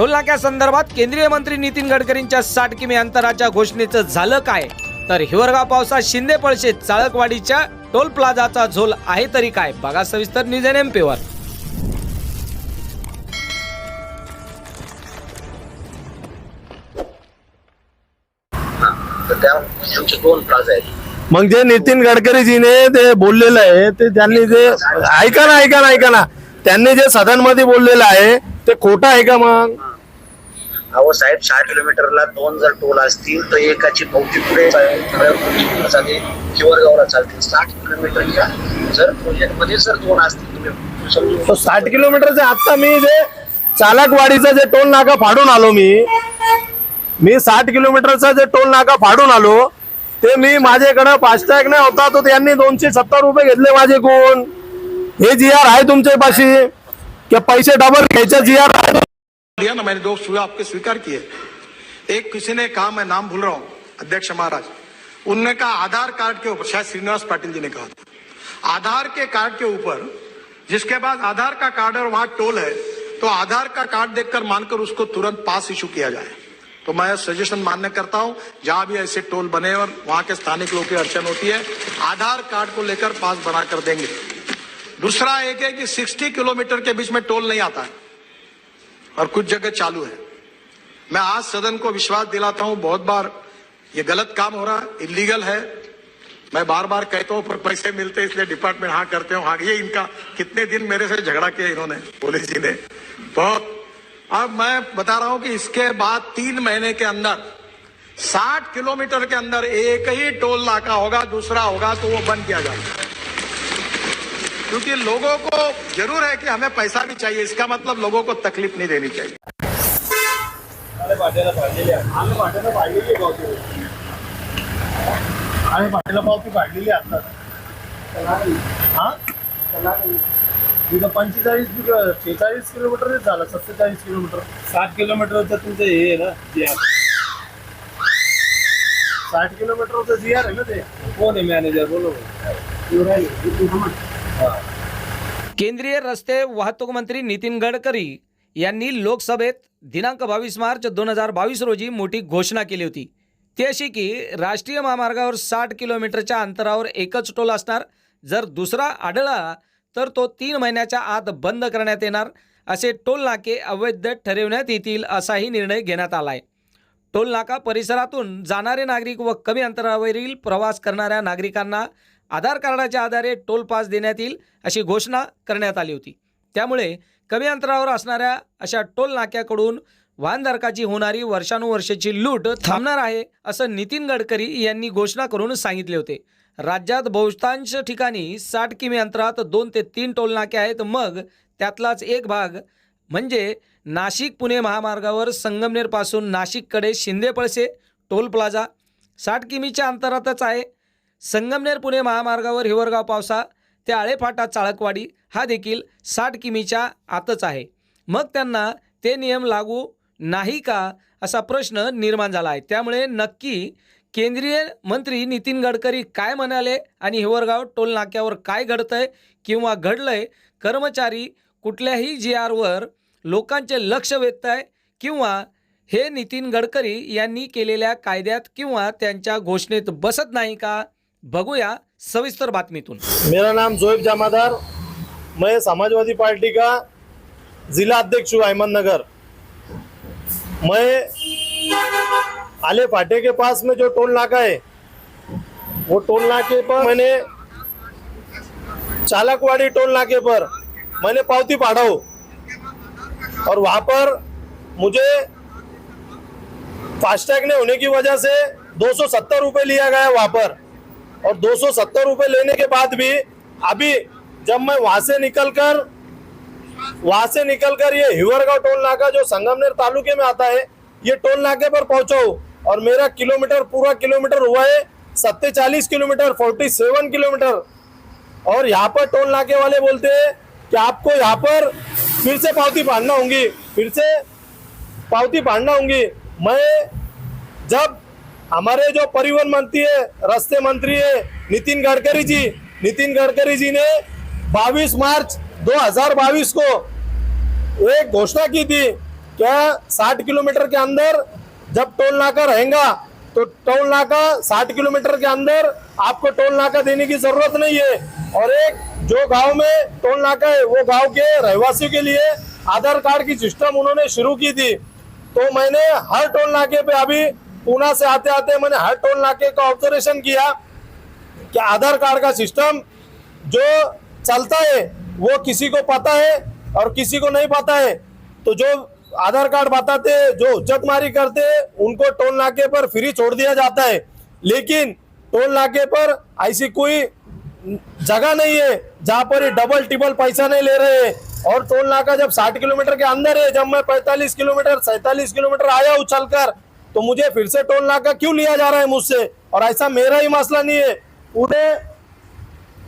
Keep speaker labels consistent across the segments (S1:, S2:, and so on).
S1: टोलनाक्या संदर्भात केंद्रीय मंत्री नितीन गडकरींच्या साठ किमी अंतराच्या घोषणेचं झालं काय? तर हिवरगाव पावसात शिंदे पळशे चाळकवाडीच्या टोल प्लाझाचा झोल आहे तरी काय? बघा सविस्तर न्यूज एन एम पेवर
S2: तर त्या आमचे दोन प्लाझा आहेत.
S3: मग जे नितीन गडकरीजीने ते बोललेलं आहे ते त्यांनी जे ऐका ना ऐका ना ऐका ना. त्यांनी जे सदनमध्ये बोललेलं आहे ते खोटं आहे का मग?
S2: अहो साहेब सहा किलोमीटरला दोन जर टोल असतील तर एकाची पावती पुढे चालते किवरगावला चालतील. साठ किलोमीटरच्या जर प्रोजेक्टमध्ये जर दोन असतील तुम्ही
S3: साठ किलोमीटरचे आता मी जे चालकवाडीचा जे टोल नाका फाडून आलो मी मी साठ किलोमीटरचा जे टोल नाका फाडून आलो ते मी माझ्याकडे फास्टॅग नाही होता तो त्यांनी दोनशे सत्तर रुपये घेतले माझे कोण. हे जी आर आहे तुमच्या पाशी की पैसे डबल घ्यायचे जी आर आहे.
S4: दिया ना मैंने दो सुझाव आपके, स्वीकार किए। एक किसी ने कहा, मैं नाम भूल रहा हूँ, अध्यक्ष महाराज। उनने कहा, आधार कार्ड के ऊपर, शायद श्रीनिवास पाटिल जी ने कहा था। आधार के कार्ड के ऊपर, जिसके बाद आधार का कार्ड और वहाँ टोल है तो आधार का कार्ड देखकर मानकर उसको तुरंत पास इशू किया जाए। तो मैं सजेशन मान्य करता हूँ, जहाँ भी ऐसे टोल बने और वहाँ के स्थानिक लोगों की अड़चन होती है, आधार कार्ड को लेकर पास बना कर देंगे। दूसरा एक है कि 60 किलोमीटर के बीच में टोल नहीं आता है। और कुछ जगह चालू है। मैं आज सदन को विश्वास दिलाता हूँ, बहुत बार ये गलत काम हो रहा है इलीगल है। मैं बार बार कहता हूँ, पर पैसे मिलते इसलिए डिपार्टमेंट हाँ करते हो हाँ ये इनका कितने दिन मेरे से झगड़ा किया इन्होंने पुलिस जी ने। बहुत, अब मैं बता रहा हूँ कि इसके बाद तीन महीने के अंदर 60 किलोमीटर के अंदर एक ही टोल नाका होगा, दूसरा होगा तो वो बंद किया जाएगा। क्योंकि लोगों को ज़रूर है कि हमें पैसा भी चाहिए, इसका मतलब लोगों को तकलीफ़ नहीं देनी चाहिए।
S3: आणि पाटीला पावती काढलेली आता. हा? पंचेचाळीस शेहेचाळीस किलोमीटर झालं, सत्तेचाळीस किलोमीटर. साठ किलोमीटरचं तुमचं हे ना, जी साठ किलोमीटरचं जी आर आहे ना ते. कोण आहे मॅनेजर बोलो
S1: केंद्रीय रस्ते वाहतूक मंत्री नितीन गडकरी यांनी लोकसभेत दिनांक बावीस मार्च दोन हजार बावीस रोजी मोठी घोषणा केली होती. ती अशी की राष्ट्रीय महामार्गावर साठ किलोमीटरच्या अंतरावर एकच टोल असणार. जर दुसरा आढळला तर तो तीन महिन्याच्या आत बंद करण्यात येणार. असे टोल नाके अवैध ठरवण्यात येतील असाही निर्णय घेण्यात आला आहे टोल नाका परिसरातून जाणारे नागरिक व कमी अंतरावरील प्रवास करणाऱ्या नागरिकांना आधार कार्डाच्या आधारे टोल पास देण्यात येईल अशी घोषणा करण्यात आली होती. त्यामुळे कमी अंतरावर असणाऱ्या अशा टोल नाक्याकडून वाहनधारकाची होणारी वर्षानुवर्षाची लूट थांबणार आहे असं नितीन गडकरी यांनी घोषणा करून सांगितले होते. राज्यात बहुतांश ठिकाणी साठ किमी अंतरात दोन ते तीन टोल नाके आहेत. मग त्यातलाच एक भाग म्हणजे नाशिक पुणे महामार्गावर संगमनेरपासून नाशिककडे शिंदेपळसे टोल प्लाझा साठ किमीच्या अंतरातच आहे. संगमनेर पुणे महामार्गावर हिवरगाव पावसा ते आळेफाटा चाळकवाडी हा देखील साठ किमीच्या आतच आहे. मग त्यांना ते नियम लागू नाही का असा प्रश्न निर्माण झाला आहे. त्यामुळे नक्की केंद्रीय मंत्री नितीन गडकरी काय म्हणाले आणि हिवरगाव टोल नाक्यावर काय घडतंय किंवा घडलंय कर्मचारी कुठल्याही जी आरवर लोकांचे लक्ष वेधत आहे किंवा हे नितीन गडकरी यांनी केलेल्या कायद्यात किंवा त्यांच्या घोषणेत बसत नाही का? बघूया सविस्तर बातमीतून.
S3: मेरा नाम जोएब जामादार मैं समाजवादी पार्टी का जिला अध्यक्ष हूँ अहमदनगर मैं आले फाटे के पास में जो टोल नाका है वो टोल नाके पर मैंने चालकवाड़ी टोल नाके पर मैंने पावती पाढ़ाओ हो। और वहां पर मुझे फास्टैग नहीं होने की वजह से दो सौ सत्तर रुपये लिया गया वहां पर। और दो सौ लेने के बाद भी अभी जब मैं वहाँ से निकलकर, वहाँ से निकलकर ये हिवरगांव टोल नाका जो संगमनेर तालुके में आता है, ये टोल नाके पर पहुँचा और मेरा किलोमीटर, पूरा किलोमीटर हुआ है सत्तेचालीस किलोमीटर फोर्टी सेवन किलोमीटर। और यहाँ पर टोल नाके वाले बोलते हैं कि आपको यहाँ पर फिर से पावती बांधना होंगी, फिर से पावती बांधना होंगी। मैं जब हमारे जो परिवहन मंत्री है रास्ते मंत्री है, नितिन गडकरी जी, नितिन गडकरी जी ने 22 मार्च 2022 को एक घोषणा की थी क्या साठ किलोमीटर के अंदर जब टोल नाका रहेगा तो टोल नाका साठ किलोमीटर के अंदर आपको टोल नाका देने की ज़रूरत नहीं है। और एक जो गाँव में टोल नाका है, वो गाँव के रहवासियों के लिए आधार कार्ड की सिस्टम उन्होंने शुरू की थी। तो मैंने हर टोल नाके पे अभी पूना से आते आते मैंने हर टोल नाके का ऑब्जर्वेशन किया कि आधार कार्ड का सिस्टम जो चलता है, वो किसी को पता है और किसी को नहीं पता है। तो जो आधार कार्ड बताते, जो उज्जत मारी करते, उनको टोल नाके पर फ्री छोड़ दिया जाता है। लेकिन टोल नाके पर ऐसी कोई जगह नहीं है जहाँ पर डबल टिबल पैसा नहीं ले रहे हैं। और टोल नाका जब 60 किलोमीटर के अंदर है, जब मैं 45 किलोमीटर 47 किलोमीटर आया हूँ चलकर तो मुझे फिर से टोल नाका क्यों लिया जा रहा है मुझसे? और ऐसा मेरा ही मसला नहीं है। पूरे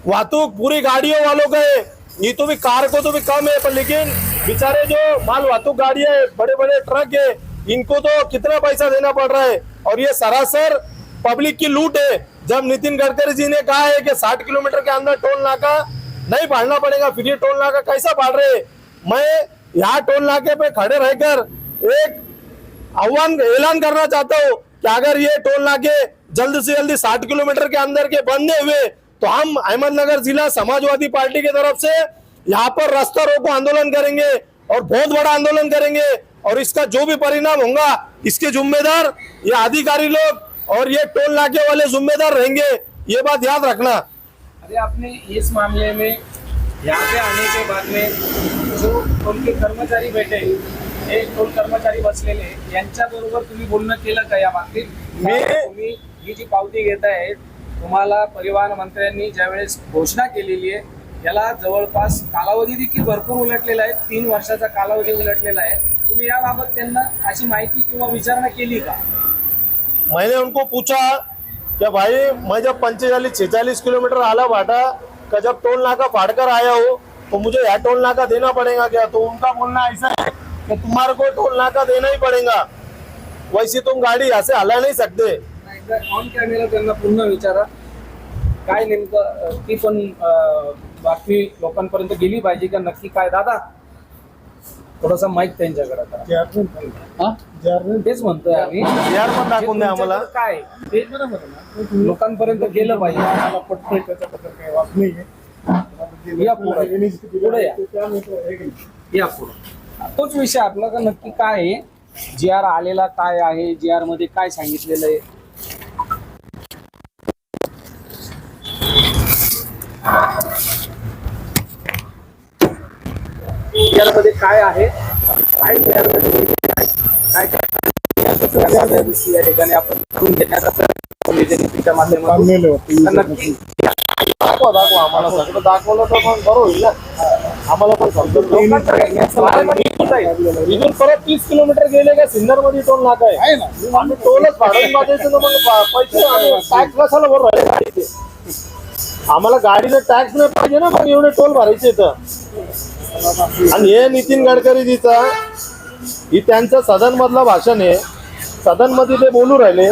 S3: वाहतूक, पूरी गाड़ियों वालों का है। ये तो भी कार को तो भी कम है, पर लेकिन बेचारे जो माल वाहतूक गाड़ियाँ है बड़े बड़े ट्रक है, इनको तो कितना पैसा देना पड़ रहा है? और ये सरासर पब्लिक की लूट है। जब नितिन गडकरी जी ने कहा है कि 60 किलोमीटर के अंदर टोल नाका नहीं बांधना पड़ेगा, फिर ये टोल नाका कैसा बाँध रहे? मैं यहाँ टोल नाके पे खड़े रहकर एक आह्वान ऐलान करना चाहता हूँ कि अगर ये टोल नाके जल्द से जल्दी 60 किलोमीटर के अंदर के बंदे हुए तो हम अहमदनगर जिला समाजवादी पार्टी की तरफ़ से यहाँ पर रास्ता रोको आंदोलन करेंगे और बहुत बड़ा आंदोलन करेंगे। और इसका जो भी परिणाम होगा, इसके जिम्मेदार ये अधिकारी लोग और ये टोल नाके वाले जिम्मेदार रहेंगे, ये बात याद रखना।
S1: अरे आपने इस मामले में यहाँ पे आने के बाद में जो टोल के कर्मचारी बैठे हे टोल कर्मचारी बसलेले यांच्याबरोबर तुम्ही बोलणं केलं का या बाबतीत?
S3: मी-
S1: तुम्ही ही जी पावती घेत आहे तुम्हाला परिवहन मंत्र्यांनी ज्यावेळेस घोषणा केलेली आहे याला जवळपास कालावधी देखील भरपूर उलटलेला आहे. तीन वर्षाचा कालावधी उलटलेला आहे. तुम्ही याबाबत त्यांना अशी माहिती किंवा विचारणा केली का?
S3: मैंने उनको पूछा कि भाई मैं जब पंचेचालीस छेचालीस किलोमीटर आला भाटा का जब टोल नाका फाड़ कर आया हो तो मुझे यह टोल नाका देना पड़ेगा क्या? तो उनका बोलना ऐसा है कि तुम्हारे को टोल नाका देना ही पड़ेगा। वैसे तुम गाड़ी यहाँ से हला नहीं सकते।
S1: ऑन कॅमेरा त्यांना पुन्हा विचारा। काय नेमकं ती पण बातमी लोकांपर्यंत गेली पाहिजे का नक्की काय? दादा थोडासा माईक त्यांच्याकडे करा हा? तेच म्हणतोय आम्ही.
S3: यार पण दाखवून द्या आम्हाला.
S1: तुमच्याकडे काय? ते लोकांपर्यंत गेलं पाहिजे. आम्हाला पटतंय त्याच्याबद्दल काही वाद नाहीये. या पुढे. पुढे या. या पुढे. तोच विषय आपला का नक्की काय आहे जी आर आलेला काय आहे जी आरमध्ये काय सांगितलेलं आहे GR मध्ये काय आहे काय मध्ये काय काय या या ठिकाणी आपण करून घेण्याचा निवडणुकीच्या माध्यमातून.
S3: दाखवा दाखवा आम्हाला सगळं. दाखवलं तर मग बरं होईल ना. आम्हाला पण
S1: लोकांचं काय? आहे.
S3: इथून परत तीस किलोमीटर गेले का सिन्नरमध्ये टोल नाका आहे. आम्ही टोलच तर मग बा- पैसे टॅक्स कशाला भरू राहिले गाडीचे. आम्हाला गाडीचे टॅक्स नाही पाहिजे ना मग एवढे टोल भरायचे तर आणि हे नितीन गडकरीजीचा ही त्यांचं सदन मधलं भाषण आहे. सदनमध्ये ते बोलू राहिले.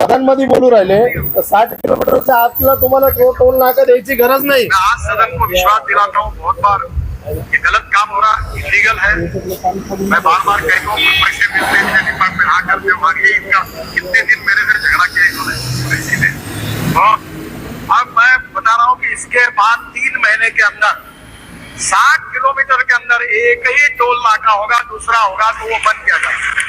S3: सदन मध्ये बोलू राहिले, तर साठ किलोमीटरच्या आतला तुम्हाला टो- टोल नाका द्यायची गरज नाही.
S5: आज सदन को विश्वास दिलाता हूँ बहुत बार ये गलत काम हो रहा इलीगल है। मैं बार बार कहता हूँ पैसे मिलते हैं डिपार्टमेंट हाँ करते हो आगे इनका कितने दिन मेरे से झगड़ा किया इन्होंने। इसीलिए तो अब मैं बता रहा हूँ कि इसके बाद तीन महीने के अंदर, साठ किलोमीटर के अंदर एक ही टोल नाका होगा, दूसरा होगा तो वो बन किया जाएगा।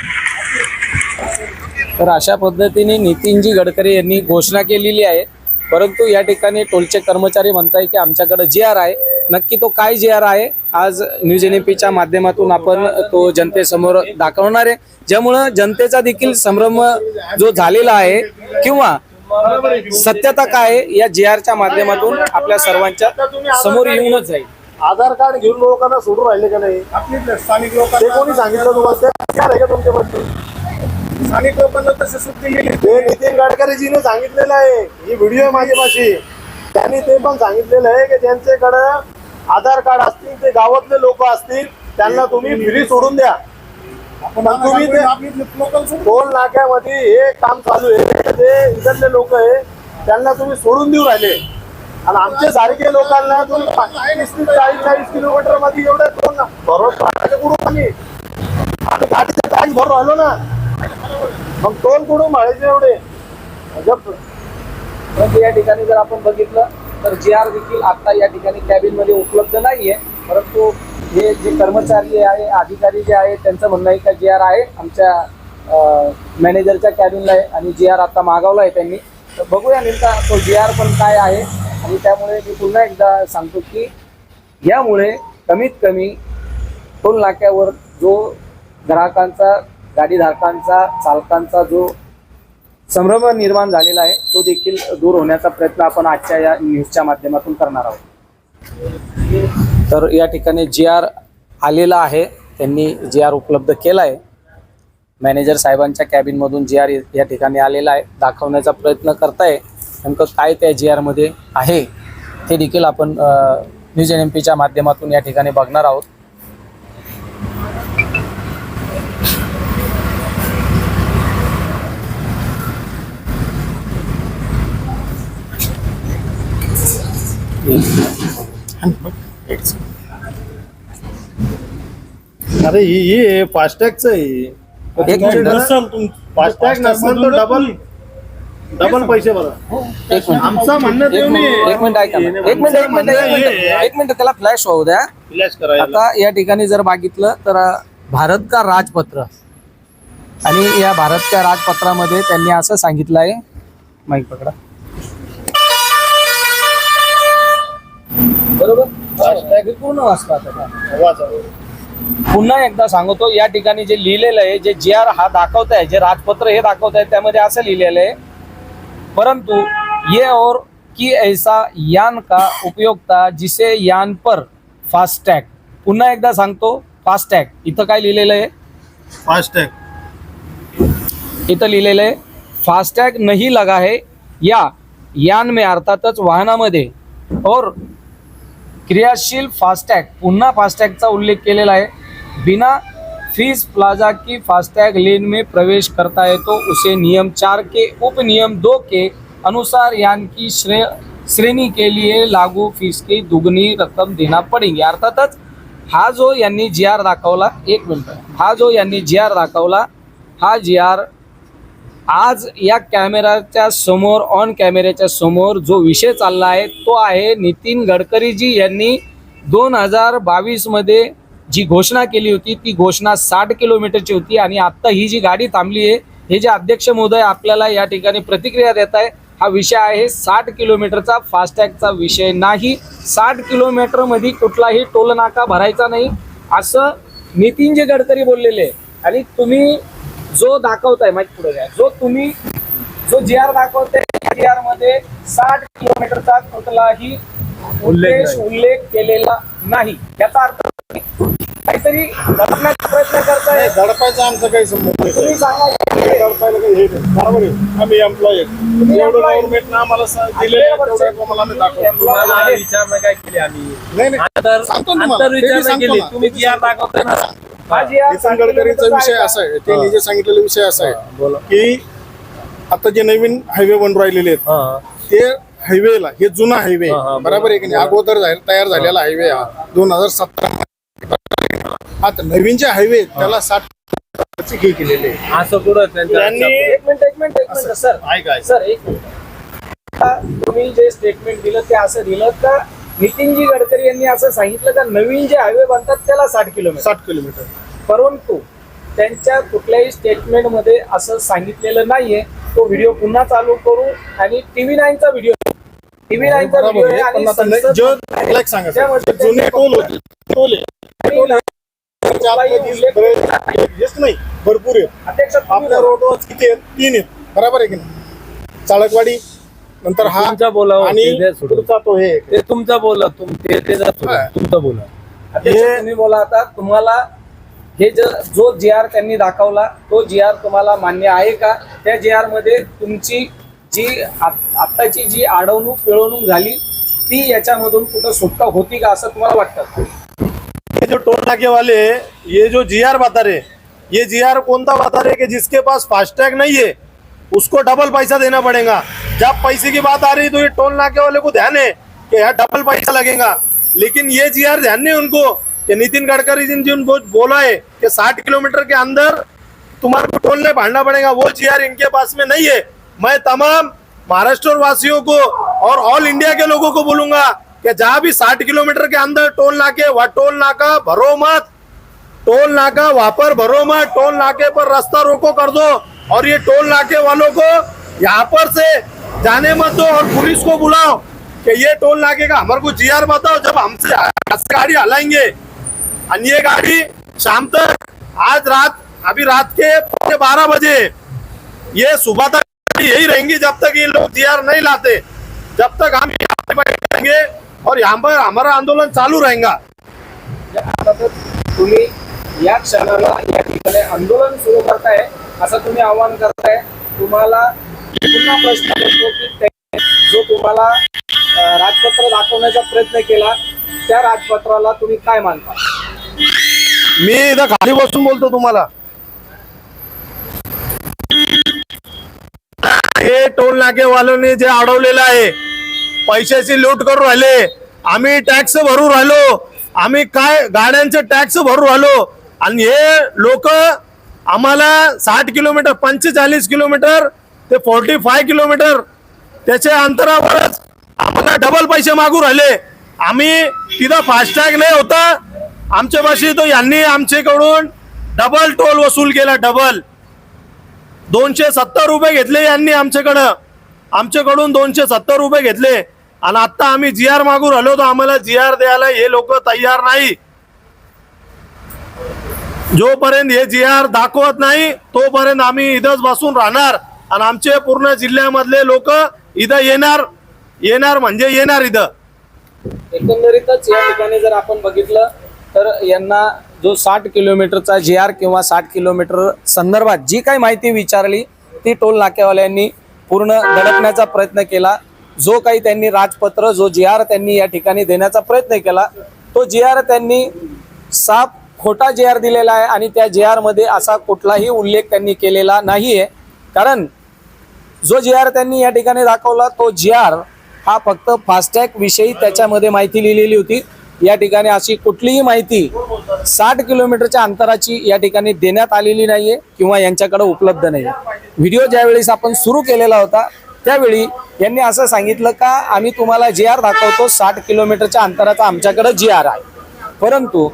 S1: तर अशा पद्धतीने नितीनजी गडकरी यांनी घोषणा केलेली आहे. परंतु या ठिकाणी टोलचे कर्मचारी म्हणताय की आमच्याकडे जे आर आहे नक्की तो काय जे आर आहे आज न्यूज एन पीच्या माध्यमातून आपण तो जनतेसमोर दाखवणार आहे. ज्यामुळं जनतेचा देखील संभ्रम जो झालेला आहे किंवा सत्यता काय आहे या जे आरच्या माध्यमातून आपल्या सर्वांच्या समोर येऊनच जाईल.
S3: आधार कार्ड घेऊन लोकांना सोडून राहिले का नाही?
S4: स्थानिक लोकांना
S3: कोणी सांगितलं तुम्हाला?
S4: स्थानिक लोकांना तशी
S3: ते नितीन गडकरीजीने सांगितलेलं आहे. ही व्हिडिओ माझ्यापाशी. त्यांनी ते पण सांगितलेलं आहे की ज्यांच्याकडे आधार कार्ड असतील ते गावातले लोक असतील त्यांना तुम्ही फ्री सोडून द्या. पण तुम्ही ते टोल नाक्यामध्ये हे काम चालू आहे. ते इकडले लोक आहे त्यांना तुम्ही सोडून देऊ राहिले. आणि आमच्या सारखे लोकांना तुम्ही चाळीस चाळीस किलोमीटरमध्ये एवढे दोन भरवत कुठून आम्ही आम्ही गाडीचा टॅक्स भरून राहिलो ना. मग टोल कुठून मारायचे एवढे?
S1: म्हणजे या ठिकाणी जर आपण बघितलं तर जी आर देखील आता या ठिकाणी कॅबिनमध्ये उपलब्ध नाहीये. परंतु हे जे कर्मचारी आहे अधिकारी जे आहे त्यांचं म्हणणं आहे का जी आर आहे आमच्या मॅनेजरच्या कॅबिनला आहे आणि जी आर आता मागवला आहे त्यांनी. तर बघूया नेमका तो जी आर पण काय आहे. आणि त्यामुळे मी पुन्हा एकदा सांगतो की यामुळे कमीत कमी टोल नाक्यावर जो ग्राहकांचा गाडीधारकांचा चालकांचा जो संभ्रम निर्माण झालेला आहे तो देखील दूर होण्याचा प्रयत्न आपण आजच्या या न्यूजच्या माध्यमातून करणार आहोत. तर या ठिकाणी जी आर आलेला आहे त्यांनी जी आर उपलब्ध केला आहे. मॅनेजर साहेबांच्या कॅबिनमधून जी आर या ठिकाणी आलेला आहे दाखवण्याचा प्रयत्न करताय. नेमकं काय त्या जी आरमध्ये आहे ते देखील आपण न्यूज एन एम पीच्या माध्यमातून या ठिकाणी बघणार आहोत.
S3: अरे ही हे फास्टॅगच आहे
S1: एक मिनिट.
S3: नसल तुम फास्टॅग नसल तर डबल डबल पैसे भरा.
S1: एक मिनिट.
S3: आमचं म्हणणं
S1: एक मिनिट एक मिनिट ऐका ना. एक मिनिट एक मिनिट एक मिनिट एक मिनिट त्याला फ्लॅश होऊ द्या.
S3: फ्लॅश करायला
S1: आता या ठिकाणी जर बघितलं तर भारत का राजपत्र? आणि या भारत का राजपत्रामध्ये त्यांनी असं सांगितलं आहे माईक पकडा. बरोबर? हे. पूर्ण का?
S3: वाचा.
S1: पुन्हा एकदा सांगतो या ठिकाणी जे लिहिलेलं आहे जे जी आर हा दाखवत आहे जे राजपत्र हे दाखवत आहे त्यामध्ये असं लिहिलेलं आहे परंतु ये और की ऐसा यान का उपयोगता जिसे यान पर फास्टॅग. पुन्हा एकदा सांगतो फास्टॅग. इथं काय लिहिलेलं आहे?
S3: फास्टॅग.
S1: इथं लिहिलेलं आहे फास्टॅग नहीं लगा है या यान में अर्थातच वाहनामध्ये और क्रियाशील फास्टॅग पुन्हा फास्टॅगचा उल्लेख केलेला आहे. बिना फीस प्लाजा की फास्टैग लेन में प्रवेश करता है तो उसे नियम चार के उप नियम दो के अनुसार यान की श्रेय श्रेणी के लिए लागू फीस की दुगनी रक्कम देना पडेगी. अर्थातच हा जो यांनी जी आर दाखवला एक मिनटं हा जो यांनी जी आर दाखवला हा जी आर आज या कॅमेराच्या समोर ऑन कॅमेऱ्याच्या समोर जो विषय चालला आहे तो आहे नितीन गडकरीजी यांनी दोन हजार बावीसमध्ये जी घोषणा केली होती ती घोषणा साठ किलोमीटरची होती आणि आत्ता ही जी गाडी थांबली आहे हे जे अध्यक्ष महोदय आपल्याला या ठिकाणी प्रतिक्रिया देत आहे हा विषय आहे साठ किलोमीटरचा फास्टॅगचा विषय नाही. साठ किलोमीटरमध्ये कुठलाही टोल नाका भरायचा नाही. असं नितीनजी गडकरी बोललेले आहे. आणि तुम्ही जो दाखवताय माहिती पुढे घ्या. जो तुम्ही जो जी आर दाखवताय जी आरमध्ये साठ किलोमीटरचा कुठलाही उल्लेख उल्लेख केलेला नाही. याचा अर्थ काहीतरी दडपण्याचा प्रयत्न करताय.
S3: दडपायचा आमचा काही संबंध नाही.
S1: तुम्ही सांगा.
S3: दडपायला काही हे नाही. बरोबर आहे. आम्ही एम्प्लॉय
S1: employee.
S3: गव्हर्नमेंटनं आम्हाला स- दिलेलं आहे, तेवढं तुम्हाला आम्ही दाखवतो.
S1: आहे.
S6: विचारणा काय केली आम्ही.
S3: नाही नाही.
S6: अंतर
S3: सांगतो ना तुम्हाला.
S6: अंतर
S3: ते मी
S6: विचारणा
S3: सांगतो
S6: केली.
S3: ना.
S6: तुम्ही जी आर दाखवताय ना.
S1: जी आर
S3: नितीन गडकरीचा विषय असा आहे त्यांनी जे सांगितलेला विषय असा आहे
S6: बोला.
S3: की आता जे नवीन हायवे बनून राहिलेले आहेत
S6: हा.
S3: ते हायवेला हे जुना हायवे बरोबर आहे की नाही? अगोदर झाले- तयार झालेला हायवे हा दोन हजार सतरा आता नवीन जे हायवे त्याला साठ चे हे केलेले आहे.
S6: असं कुठं त्यांच्या
S3: त्यांनी
S1: एक मिनिट एक मिनिट एक मिनिट सर.
S3: ऐका. ऐका.
S1: सर एक मिनिट. आता तुम्ही जे स्टेटमेंट दिलं ते असं दिलं का नितीनजी गडकरी यांनी असं सांगितलं का नवीन जे हायवे बनतात त्याला साठ किलोमीटर.
S3: साठ किलोमीटर.
S1: परंतु त्यांच्या कुठल्याही स्टेटमेंटमध्ये असं सांगितलेलं नाहीये. तो व्हिडिओ पुन्हा चालू करू आणि टीव्ही नाईनचा व्हिडिओ टीव्ही नाईनचा व्हिडिओ
S3: आहे.
S1: आणि
S3: आता
S1: संसद-
S3: जो मला एक सांगा सर,
S1: त्यामध्ये
S3: जे जुने टोल होते. टोल आहे. टोल आहे. त्याच्या आतमध्ये
S1: उल्लेख-
S3: बरेच- हेच नाही. भरपूर आहे
S1: अध्यक्ष तुम्ही
S3: आपल्या
S1: बोला.
S3: रोडवर किती आहेत? तीन आहेत. बरोबर आहे की नाही? चाळकवाडी नंतर हा
S6: तुमचा बोलावं,
S3: आणि. पुढचा तो हे
S6: ते तुमचा बोला तुम ते ते जा सोडून.
S3: हा.
S6: तुमचं बोला
S1: अध्यक्ष
S3: हे-
S1: तुम्ही बोला आता तुम्हाला हे ज- जो जी आर त्यांनी दाखवला तो जी आर तुम्हाला मान्य आहे का त्या जी आरमध्ये तुमची जी आत- आत्ताची जी अडवणूक पिळवणूक झाली ती याच्यामधून कुठं सुटका होती का असं तुम्हाला वाटतं
S3: ये जो टोल नाके वाले हैं, ये जो जीआर बता रहे ये जीआर कौन सा बता रहे कि जिसके पास फास्टैग नहीं है उसको डबल पैसा देना पड़ेगा। जब पैसे की बात आ रही तो ये टोल नाके वाले को ध्यान है कि यहाँ डबल पैसा लगेगा। लेकिन ये जी आर ध्यान नहीं उनको कि नितिन गडकरी जी ने बोला है कि 60 किलोमीटर के अंदर तुम्हारे को टोल नहीं भाड़ना पड़ेगा, वो जी आर इनके पास में नहीं है। मैं तमाम महाराष्ट्र वासियों को और ऑल इंडिया के लोगों को बोलूँगा कि जहाँ भी 60 किलोमीटर के अंदर टोल नाके, वह टोल नाका भरो मत। टोल नाका वहाँ पर भरो मत। टोल नाके पर रास्ता रोको कर दो। और ये टोल नाके वालों को यहाँ पर से जाने मत दो और पुलिस को बुलाओ कि ये टोल नाके का हमारे को जीआर बताओ, जब हमसे गाड़ी हलाएँगे ये गाड़ी शाम तक, आज रात, अभी रात के पौने बारह बजे, ये सुबह तक यही रहेंगी जब तक ये लोग जीआर नहीं लाते, जब तक हम यहाँ बैठेंगे और यहाँ पर हमारा आंदोलन चालू रहेगा।
S1: आंदोलन सुरू करताय असं तुम्ही आवाहन करताय तुम्हाला पुन्हा प्रश्न करतो की जो तुम्हाला राजपत्र दाखवण्याचा प्रयत्न केला त्या राजपत्राला तुम्ही काय मानता?
S3: मी इथं खाली बसून बोलतो तुम्हाला. हे टोल नाकेवाल्यांनी जे अडवलेलं आहे पैशाची लूट करू राहिले आम्ही टॅक्स भरू राहिलो आम्ही काय गाड्यांचे टॅक्स भरू राहिलो आणि हे लोक आम्हाला साठ किलोमीटर पंचेचाळीस किलोमीटर ते फोर्टी फाय किलोमीटर त्याच्या अंतरावरच आम्हाला डबल पैसे मागू राहिले. आम्ही तिथं फास्टॅग नाही होता. आमच्या पाशी तो यांनी आमच्याकडून डबल टोल वसूल केला डबल दोनशे सत्तर रुपये घेतले यांनी आमच्याकडं. आमच्याकडून दोनशे सत्तर रुपये घेतले. आणि आता आम्ही जी आर मागू राहिलो तर आम्हाला जी आर द्यायला हे लोक तयार नाही. जोपर्यंत हे जी आर दाखवत नाही तोपर्यंत आम्ही इथंच बसून राहणार. आणि आमचे पूर्ण जिल्ह्यामधले लोक इथं येणार. येणार म्हणजे येणार इथं.
S1: एकंदरीतच या ठिकाणी जर आपण बघितलं तर यांना जो साठ किलोमीटरचा जे आर किंवा साठ किलोमीटर संदर्भात जी काही माहिती विचारली ती टोल नाक्यावाल्यांनी पूर्ण दडपण्याचा प्रयत्न केला. जो काही त्यांनी राजपत्र जो जी आर त्यांनी या ठिकाणी देण्याचा प्रयत्न केला तो जी आर त्यांनी साफ खोटा जे आर दिलेला आहे आणि त्या जे आरमध्ये असा कुठलाही उल्लेख त्यांनी केलेला नाही आहे कारण जो जे आर त्यांनी या ठिकाणी दाखवला तो जी आर हा फक्त फास्टॅग विषयी त्याच्यामध्ये माहिती लिहिलेली होती. या ठिकाणी अशी कुठलीही माहिती साठ किलोमीटरच्या अंतराची या ठिकाणी देण्यात आलेली नाहीये किंवा यांच्याकडे उपलब्ध नाही व्हिडिओ ज्यावेळेस आपण सुरू केलेला होता त्यावेळी यांनी असं सांगितलं का आम्ही तुम्हाला जे आर दाखवतो साठ किलोमीटरच्या अंतराचा आमच्याकडे जी आर आहे. परंतु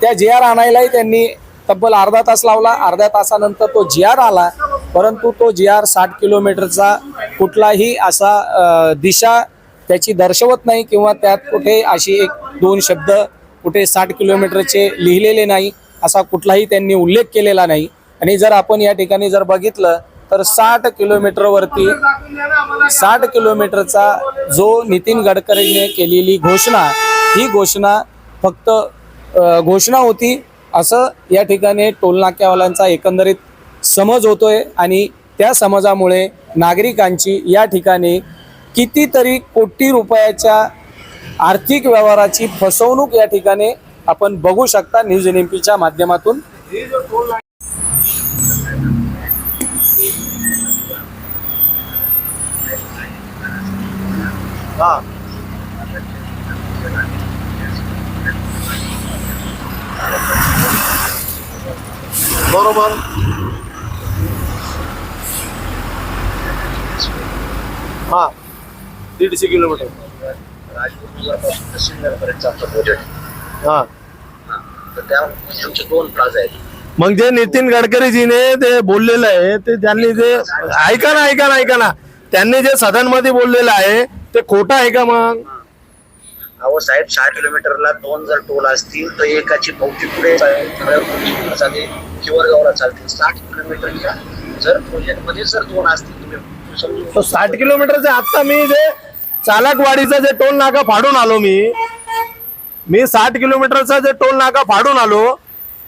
S1: त्या जी आर आणायलाही त्यांनी तब्बल अर्धा तास लावला. अर्ध्या तासानंतर तो जी आर आला. परंतु तो जी आर साठ किलोमीटरचा कुठलाही असा दिशा त्याची दर्शवत नाही किंवा त्यात कुठे अशी एक दोन शब्द कुठे साठ किलोमीटरचे लिहिलेले नाही असा कुठलाही त्यांनी उल्लेख केलेला नाही. आणि जर आपण या ठिकाणी जर बघितलं तर साठ किलोमीटरवरती साठ किलोमीटरचा जो नितीन गडकरीने केलेली घोषणा ही घोषणा फक्त घोषणा होती. असं या ठिकाणी टोलनाक्यावाल्यांचा एकंदरीत समज होतोय आणि त्या समाजामुळे नागरिकांची या ठिकाणी कितीतरी कोटी रुपयाच्या आर्थिक व्यवहाराची फसवणूक या ठिकाणी आपण बघू शकता न्यूज एन एम पीच्या माध्यमातून.
S3: हा. बरोबर. हा. दीडशे किलोमीटर.
S2: आमचं
S3: हा.
S2: तर त्या आमचे दोन प्लाझा आहेत
S3: मग जे नितीन गडकरीजीने ते बोललेलं आहे ते त्यांनी जे ऐका ना ऐका ना ऐका ना. त्यांनी जे सदनमध्ये बोललेलं आहे ते खोटं आहे का मग?
S2: अहो साहेब सहा किलोमीटरला दोन जर टोल असतील तर एकाची पावती पुढे चालते किवरगावला चालतील साठ किलोमीटरच्या जर प्रोजेक्टमध्ये जर दोन असतील तुम्ही
S3: साठ किलोमीटरचे आता मी जे चालकवाडीचा जे टोल नाका फाडून आलो मी मी साठ किलोमीटरचा जे टोल नाका फाडून आलो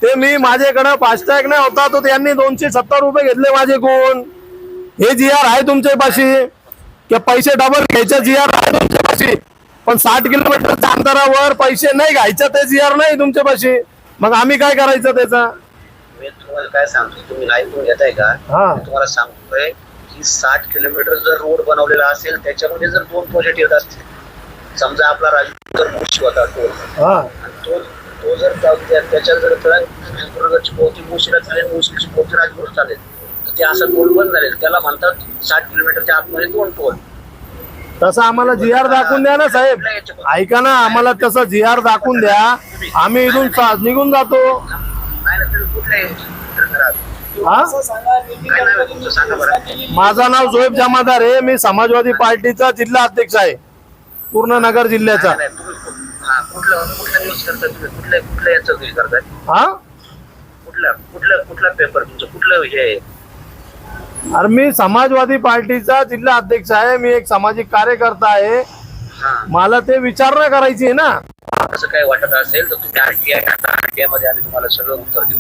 S3: ते मी माझ्याकडं फास्टॅग नाही होता तो त्यांनी दोनशे सत्तर रुपये घेतले माझे कोण हे जी आर आहे तुमच्या पाशी की पैसे डबल घ्यायचे जी आर आहे तुमच्या पाशी पण साठ किलोमीटरच्या अंतरावर पैसे नाही घ्यायचे ते जी आर नाही तुमच्या पाशी. मग आम्ही काय करायचं त्याचा?
S2: मी तुम्हाला काय सांगतो तुम्ही ऐकून घेताय का?
S3: हा.
S2: मी तुम्हाला सांगतोय की साठ किलोमीटर जर रोड बनवलेला असेल त्याच्यामध्ये जर दोन प्रोजेक्ट येत असतील. समजा आपला राजू मुशी होता टोल
S3: हा.
S2: आणि तो तो जर त्या- त्या- त्याच्यात जर राजगुरुची पोहोची मुशीला चालेल मुशीची पोहोची राजगुरू चालेल तर ते असं टोल बंद झाले त्याला म्हणतात साठ किलोमीटरच्या आतमध्ये दोन टोल.
S3: तसं आम्हाला जी आर दाखवून द्या ना साहेब ऐका ना आम्हाला तसं जी आर दाखवून द्या आम्ही इथून निघून जातो माझं नाव जोहेब जमादार आहे मी समाजवादी पार्टीचा जिल्हा अध्यक्ष आहे पूर्ण नगर जिल्ह्याचा
S2: हा, कुठलं कुठला कुठला पेपर तुमचं कुठलं हे
S3: अरे मी समाजवादी पार्टीचा जिल्हा अध्यक्ष आहे मी एक सामाजिक कार्यकर्ता आहे.
S2: हा.
S3: मला ते विचारणा करायची आहे ना.
S2: असं काही वाटत असेल तर तुम्ही आरटीआय टाका आरटीआयमध्ये आम्ही तुम्हाला सगळं उत्तर देऊ.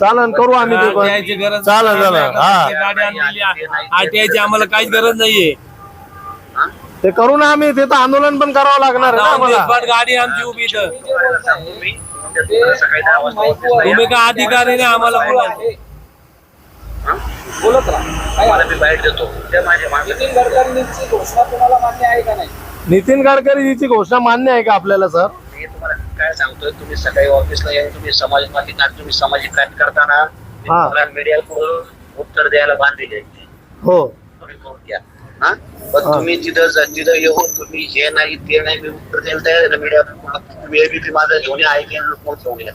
S3: चालन करू आम्ही ते पण.
S6: गरज
S3: हा.
S6: गाडी आणलेली आरटीआयची आम्हाला काहीच गरज नाहीये.
S2: हा?
S3: ते करू ना आम्ही ते तर आंदोलन पण करावं लागणार आहे ना आम्हाला.
S6: देशपाट गाडी आमची उभी इथं.
S2: तुम्हाला सांगतो मी उद्या तुम्हाला सकाळी दहा वाजता ऑफिसला या.
S6: तुम्ही का अधिकारी नाही आम्हाला बोलायचं?
S1: बोलत राहा. काय
S2: तुम्हाला मी बाईट देतो. त्या माझ्या मागे.
S1: नितीन गडकरींची घोषणा तुम्हाला मान्य आहे का नाही?
S3: नितीन गडकरीची घोषणा मान्य आहे का आपल्याला सर?
S2: मी तुम्हाला काय सांगतोय तुम्ही सकाळी ऑफिसला या तुम्ही समाजवादी कार्य तुम्ही सामाजिक कार्य करताना
S3: हा.
S2: तुम्हाला मीडिया पुढे उत्तर द्यायला बांधलेले आहे.
S3: हो.
S2: तुम्ही नोट घ्या. हा? पण
S3: हा.
S2: तुम्ही तिथं ज- तिथं येऊन तुम्ही हे नाही ते नाही मी उत्तर द्यायला तयार आहे मीडिया तुम्ही एबीपी माझा घेऊन या ऐकेन लोक घेऊन या?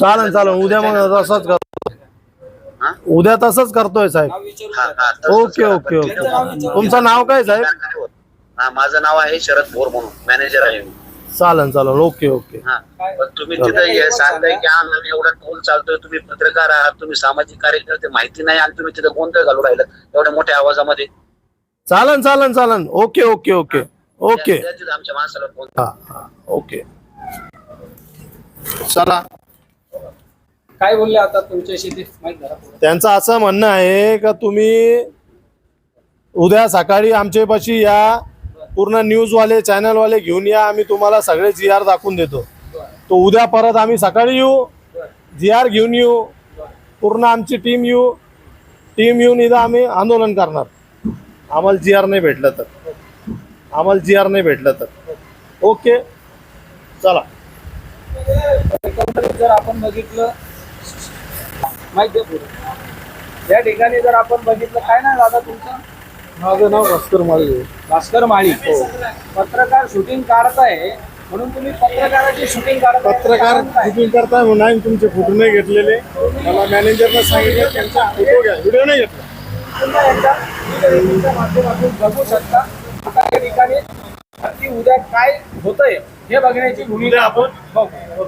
S3: चालन चालन उद्या मग तसंच
S2: हा?
S3: उद्या तसंच करतोय साहेब.
S2: हा. हा,
S3: ओके. Okay okay. तुमचं नाव काय साहेब?
S2: हा माझं नाव आहे शरद भोर म्हणून मॅनेजर आहे मी.
S3: चालन चालन. Okay okay.
S2: हा पण तुम्ही तिथं हे सांगताय की हा नवीन एवढा टोल चालतोय तुम्ही पत्रकार आहात तुम्ही सामाजिक कार्यकर्ते माहिती नाही आणि तुम्ही तिथं गोंधळ घालू राहिला एवढ्या मोठ्या आवाजामध्ये.
S3: Challan challan challan. Okay okay okay. Okay.
S2: तिथं आमच्या माणसाला फोन
S3: हा हा. ओके. चला.
S1: काय बोलले आता तुमच्याशी ते माहीत झालं.
S3: त्यांचं असं म्हणणं आहे का तुम्ही उद्या सकाळी आमच्यापाशी या पूर्ण न्यूजवाले चॅनलवाले घेऊन या आम्ही तुम्हाला सगळे जी आर दाखवून देतो. तो उद्या परत आम्ही सकाळी येऊ जी आर घेऊन येऊ पूर्ण आमची टीम येऊ टीम येऊन इथं आम्ही आंदोलन करणार. आम्हाला जी आर नाही भेटलं तर. आम्हाला जी आर नाही भेटलं तर. ओके चला.
S1: जर आपण बघितलं माहिती आहे या ठिकाणी जर आपण बघितलं काय नाही दादा तुमचं?
S3: माझं नाव भास्कर माळी
S1: भास्कर माळी. पत्रकार शूटिंग काढताय म्हणून तुम्ही पत्रकाराची शूटिंग काढताय
S3: पत्रकार? शूटिंग करताय म्हणून आम्ही तुमचे फोटो नाही घेतलेले. मला मॅनेजरनं सांगितलं त्यांचा फोटो घ्या. व्हिडिओ नाही घेतला.
S1: व्हिडिओच्या माध्यमातून बघू शकता. आता या ठिकाणी उद्या काय होतंय हे बघण्याची भूमिका आपण बघू.